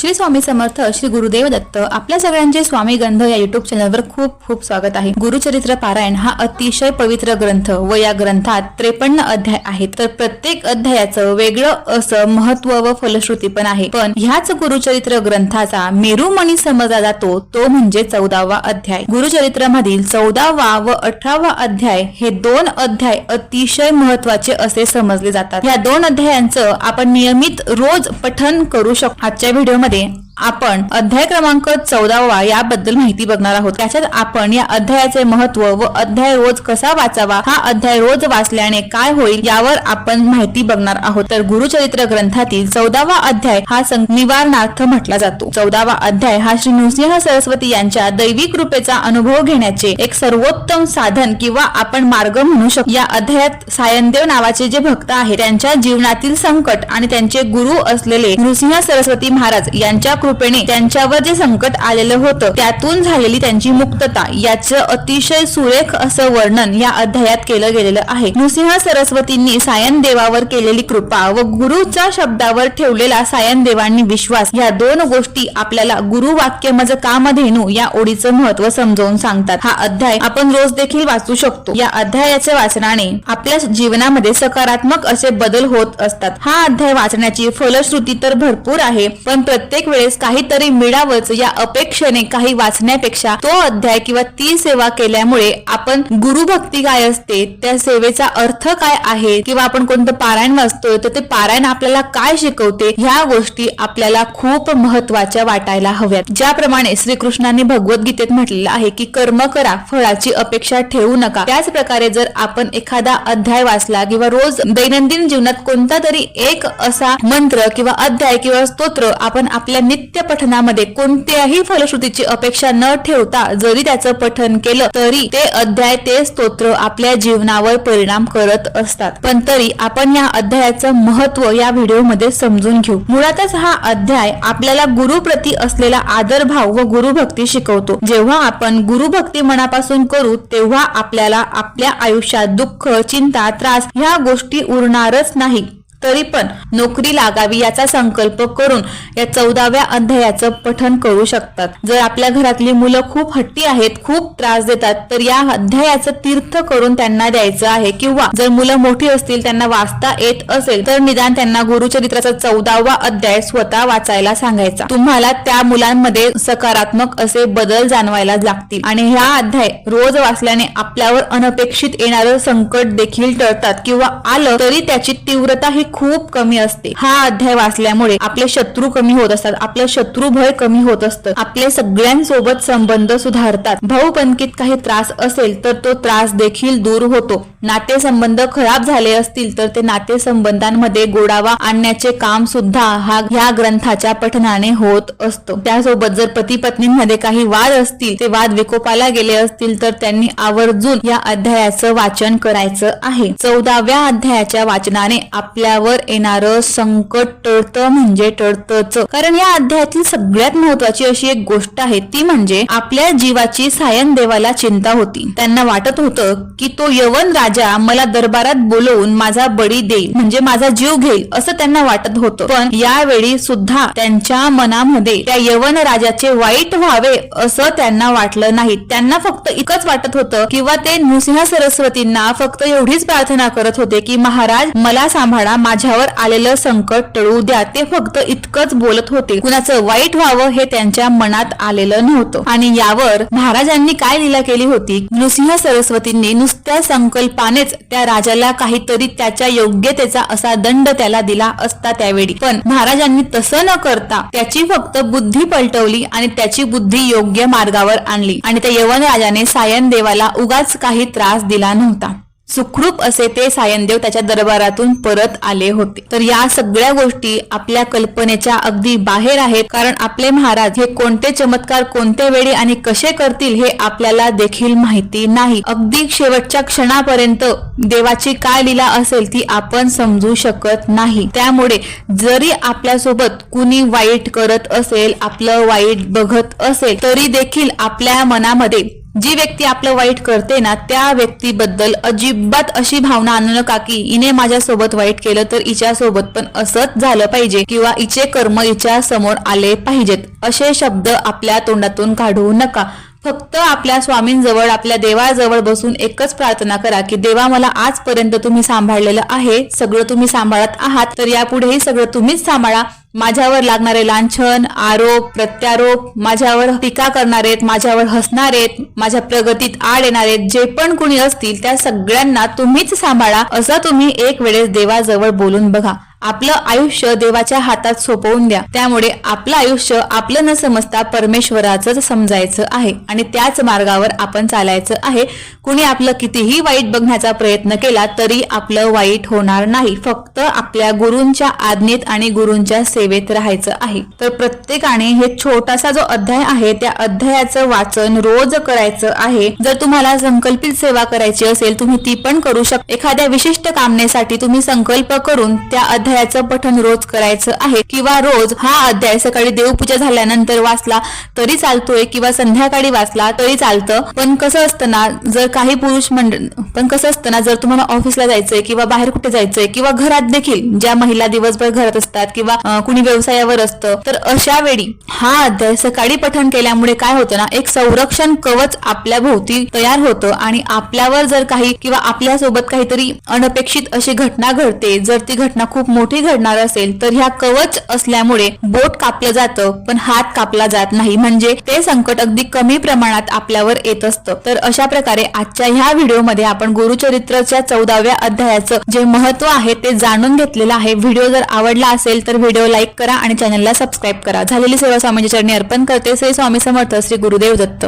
श्री स्वामी समर्थ श्री गुरुदेव दत्त. आपल्या सगळ्यांचे स्वामी गंध या युट्यूब चॅनलवर खूप खूप स्वागत आहे. गुरुचरित्र पारायण हा अतिशय पवित्र ग्रंथ व या ग्रंथात त्रेपन्न अध्याय आहेत. तर प्रत्येक अध्यायाचं वेगळं असं महत्त्व व फलश्रुती पण आहे. पण ह्याच गुरुचरित्र ग्रंथाचा मेरुमणी समजला जातो तो म्हणजे चौदावा अध्याय. गुरुचरित्रामधील चौदावा व अठरावा अध्याय हे दोन अध्याय अतिशय महत्त्वाचे असे समजले जातात. या दोन अध्यायांचं आपण नियमित रोज पठन करू शकतो. आजच्या व्हिडिओमध्ये Padre आपण अध्याय क्रमांक चौदावा याबद्दल माहिती बघणार आहोत. त्याच्यात आपण या अध्यायाचे महत्त्व व अध्याय रोज कसा वाचावा हा अध्याय रोज वाचल्याने काय होईल यावर आपण माहिती बघणार आहोत. तर गुरुचरित्र ग्रंथातील चौदावा अध्याय हा सं- निवारणार्थ म्हटला जातो. चौदावा अध्याय हा श्री नृसिंह सरस्वती यांच्या दैवी कृपेचा अनुभव घेण्याचे एक सर्वोत्तम साधन किंवा आपण मार्ग म्हणू शकतो. या अध्यायात सायनदेव नावाचे जे भक्त आहेत त्यांच्या जीवनातील संकट आणि त्यांचे गुरु असलेले नृसिंह सरस्वती महाराज यांच्या रूपेने त्यांच्यावर जे संकट आलेलं होतं त्यातून झालेली त्यांची मुक्तता याचं अतिशय सुरेख असं वर्णन या अध्यायात केलं गेलेलं आहे. नृसिंह सरस्वतींनी सायन देवावर केलेली कृपा व गुरुच्या शब्दावर ठेवलेला सायन देवांनी विश्वास या दोन गोष्टी आपल्याला गुरु वाक्य मज कामधेनू या ओळीचं महत्त्व समजावून सांगतात. हा अध्याय आपण रोज देखील वाचू शकतो. या अध्यायाच्या वाचनाने आपल्या जीवनामध्ये सकारात्मक असे बदल होत असतात. हा अध्याय वाचण्याची फलश्रुती तर भरपूर आहे पण प्रत्येक वेळेस काहीतरी मिळावंच या अपेक्षेने काही वाचण्यापेक्षा तो अध्याय किंवा ती सेवा केल्यामुळे आपण गुरुभक्ती काय असते त्या सेवेचा अर्थ काय आहे किंवा आपण कोणतं पारायण वाचतोय तर ते पारायण आपल्याला काय शिकवते ह्या गोष्टी आपल्याला खूप महत्त्वाच्या वाटायला हव्यात. ज्याप्रमाणे श्रीकृष्णाने भगवद्गीतेत म्हटलेलं आहे की कर्म करा फळाची अपेक्षा ठेवू नका. त्याच प्रकारे जर आपण एखादा अध्याय वाचला किंवा रोज दैनंदिन जीवनात कोणता तरी एक असा मंत्र किंवा अध्याय किंवा स्तोत्र आपण आपल्या नित्य पठनामध्ये कोणत्याही फलश्रुतीची अपेक्षा न ठेवता जरी त्याचं पठन केलं तरी ते अध्याय ते स्तोत्र आपल्या जीवनावर परिणाम करत असतात. पण तरी आपण या अध्यायाचं महत्त्व या व्हिडिओमध्ये समजून घेऊ. मुळातच हा अध्याय आपल्याला गुरुप्रती असलेला आदरभाव व गुरुभक्ती शिकवतो. जेव्हा आपण गुरुभक्ती मनापासून करू तेव्हा आपल्याला आपल्या आयुष्यात दुःख चिंता त्रास ह्या गोष्टी उरणारच नाही तरी पण नोकरी लागावी याचा संकल्प करून या चौदाव्या अध्यायाचं पठन करू शकतात. जर आपल्या घरातली मुलं खूप हट्टी आहेत खूप त्रास देतात तर या अध्यायाचं तीर्थ करून त्यांना द्यायचं आहे. किंवा जर मुलं मोठी असतील त्यांना वाचता येत असेल तर निदान त्यांना गुरुचरित्राचा चौदावा अध्याय स्वतः वाचायला सांगायचा. तुम्हाला त्या मुलांमध्ये सकारात्मक असे बदल जाणवायला लागतील. आणि ह्या अध्याय रोज वाचल्याने आपल्यावर अनपेक्षित येणारं संकट देखील टळतात. किंवा आलं तरी त्याची तीव्रता ही खूप कमी असते. हा अध्याय वाचल्यामुळे आपले शत्रू कमी होत असतात. आपलं शत्रू भय कमी होत असतं. आपले सगळ्यांसोबत संबंध सुधारतात. भाऊपंकीत काही त्रास असेल तर तो त्रास देखील दूर होतो. नातेसंबंध खराब झाले असतील तर ते नातेसंबंधांमध्ये गोडावा आणण्याचे काम सुद्धा हा ह्या ग्रंथाच्या पठनाने होत असतो. त्यासोबत जर पती पत्नींमध्ये काही वाद असतील ते वाद विकोपाला गेले असतील तर त्यांनी आवर्जून या अध्यायाचं वाचन करायचं आहे. चौदाव्या अध्यायाच्या वाचनाने आपल्या आपल्यावर येणारं संकट टळतं म्हणजे टळतच. कारण या अध्यायातील सगळ्यात महत्वाची अशी एक गोष्ट आहे ती म्हणजे आपल्या जीवाची सायन देवाला चिंता होती. त्यांना वाटत होतं की तो यवन राजा मला दरबारात बोलवून माझा बळी देईल म्हणजे माझा जीव घेईल असं त्यांना वाटत होतं. पण यावेळी सुद्धा त्यांच्या मनामध्ये त्या यवन राजाचे वाईट व्हावे असं त्यांना वाटलं नाही. त्यांना फक्त इतकंच वाटत होतं किंवा ते नृसिंह सरस्वतींना फक्त एवढीच प्रार्थना करत होते की महाराज मला सांभाळा माझ्यावर आलेलं संकट टळू द्या. ते फक्त इतकंच बोलत होते. कुणाचं वाईट व्हावं हे त्यांच्या मनात आलेलं नव्हतं. आणि यावर महाराजांनी काय लीला केली होती? नृसिंह सरस्वतींनी नुसत्या संकल्पानेच त्या राजाला काहीतरी त्याच्या योग्यतेचा असा दंड त्याला दिला असता त्यावेळी. पण महाराजांनी तसं न करता त्याची फक्त बुद्धी पलटवली आणि त्याची बुद्धी योग्य मार्गावर आणली. आणि त्या यवन राजाने सायन देवाला उगाच काही त्रास दिला नव्हता. सुखरूप असे ते सायनदेव त्याच्या दरबारातून परत आले होते. तर या सगळ्या गोष्टी आपल्या कल्पनेच्या अगदी बाहेर आहेत. कारण आपले महाराज हे कोणते चमत्कार कोणत्या वेळी आणि कसे करतील हे आपल्याला देखील माहिती नाही. अगदी शेवटच्या क्षणापर्यंत देवाची काय लीला असेल ती आपण समजू शकत नाही. त्यामुळे जरी आपल्यासोबत कुणी वाईट करत असेल आपलं वाईट बघत असेल तरी देखील आपल्या मनामध्ये जी व्यक्ती आपलं वाईट करते ना त्या व्यक्तीबद्दल अजिबात अशी भावना आणू नका की हिने माझ्यासोबत वाईट केलं तर हिच्यासोबत पण असंच झालं पाहिजे किंवा हिचे कर्म हिच्या समोर आले पाहिजेत. असे शब्द आपल्या तोंडातून काढू नका. फक्त आपल्या स्वामींजवळ आपल्या देवाजवळ बसून एकच प्रार्थना करा की देवा मला आजपर्यंत तुम्ही सांभाळलेलं आहे सगळं तुम्ही सांभाळत आहात तर यापुढेही सगळं तुम्हीच सांभाळा. माझ्यावर लागणारे लांछन आरोप प्रत्यारोप माझ्यावर टीका करणारेत माझ्यावर हसणारेत माझ्या प्रगतीत आड येणारेत जे पण कुणी असतील त्या सगळ्यांना तुम्हीच सांभाळा असं तुम्ही एक वेळेस देवाजवळ बोलून बघा. आपलं आयुष्य देवाच्या हातात सोपवून द्या. त्यामुळे आपलं आयुष्य आपलं न समजता परमेश्वराचंच समजायचं आहे. आणि त्याच मार्गावर आपण चालायचं आहे. कुणी आपलं कितीही वाईट बघण्याचा प्रयत्न केला तरी आपलं वाईट होणार नाही. फक्त आपल्या गुरूंच्या आज्ञेत आणि गुरूंच्या सेवेत राहायचं आहे. तर प्रत्येकाने हे छोटासा जो अध्याय आहे त्या अध्यायाचं वाचन रोज करायचं आहे. जर तुम्हाला संकल्पित सेवा करायची असेल तुम्ही ती पण करू शकता एखाद्या विशिष्ट कामनेसाठी तुम्ही संकल्प करून त्या अध्यायाचं पठण रोज करायचं आहे किंवा रोज हा अध्याय सकाळी देवपूजा झाल्यानंतर वाचला तरी चालतोय किंवा संध्याकाळी वाचला तरी चालतं. पण कसं असतं ना जर काही पुरुष मंडळ पण कसं असतं ना जर तुम्हाला ऑफिसला जायचंय किंवा बाहेर कुठे जायचंय किंवा घरात देखील ज्या महिला दिवसभर घरात असतात किंवा कुणी व्यवसायावर असतं तर अशा वेळी हा अध्याय सकाळी पठण केल्यामुळे काय होतं ना एक संरक्षण कवच आपल्या भोवती तयार होतं आणि आपल्यावर जर काही किंवा आपल्यासोबत काहीतरी अनपेक्षित अशी घटना घडते जर ती घटना खूप मोठी घडणार असेल तर ह्या कवच असल्यामुळे बोट कापलं जातं पण हात कापला जात नाही. म्हणजे ते संकट अगदी कमी प्रमाणात आपल्यावर येत असतं. तर अशा प्रकारे आजच्या ह्या व्हिडिओमध्ये आपण गुरुचरित्रच्या चौदाव्या अध्यायाचं जे महत्त्व आहे ते जाणून घेतलेलं आहे. व्हिडिओ जर आवडला असेल तर व्हिडिओ लाईक करा आणि चॅनलला सबस्क्राईब करा. झालेली सेवा स्वामींच्या चरणी अर्पण करते. श्री स्वामी समर्थ श्री गुरुदेव दत्त.